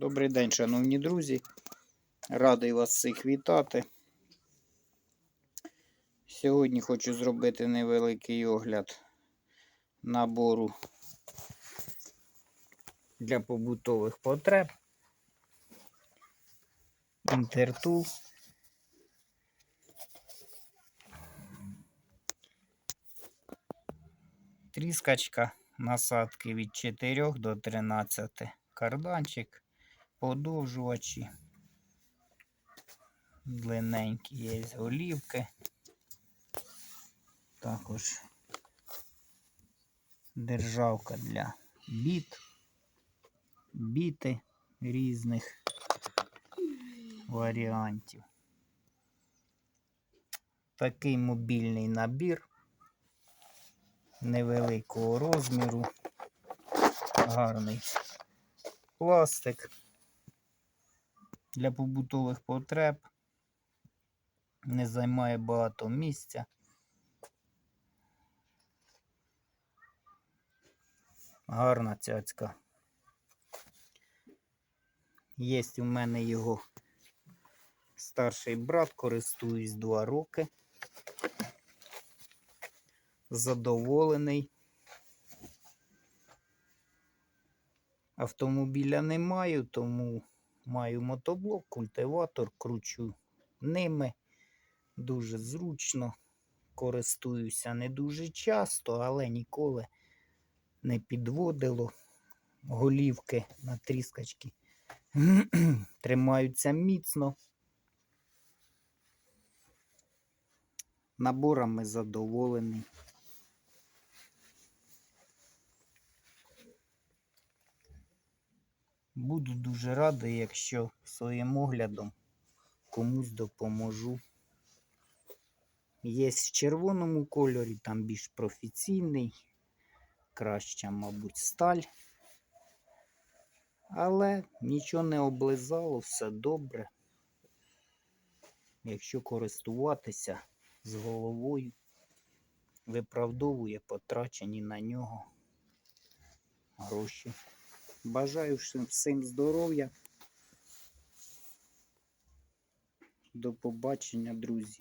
Добрий день, шановні друзі. Радий вас всіх вітати. Сьогодні хочу зробити невеликий огляд набору для побутових потреб. Інтертул. Тріскачка насадки від 4 до 13. Карданчик, подовжувачі. Длинненькі є голівки. Також державка для біт, біти різних варіантів. Такий мобільний набір невеликого розміру, гарний пластик для побутових потреб, не займає багато місця. Гарна цяцька. Є у мене його старший брат, користуюсь два роки. Задоволений. Автомобіля не маю, тому маю мотоблок, культиватор, кручу ними. Дуже зручно. Користуюся не дуже часто, але ніколи не підводило. Голівки на тріскачки тримаються міцно. Наборами задоволений. Буду дуже радий, якщо своїм оглядом комусь допоможу. Є в червоному кольорі, там більш професійний, краща, мабуть, сталь. Але нічого не облизало, все добре. Якщо користуватися з головою, виправдовує потрачені на нього гроші. Бажаю всім- здоров'я. До побачення, друзі.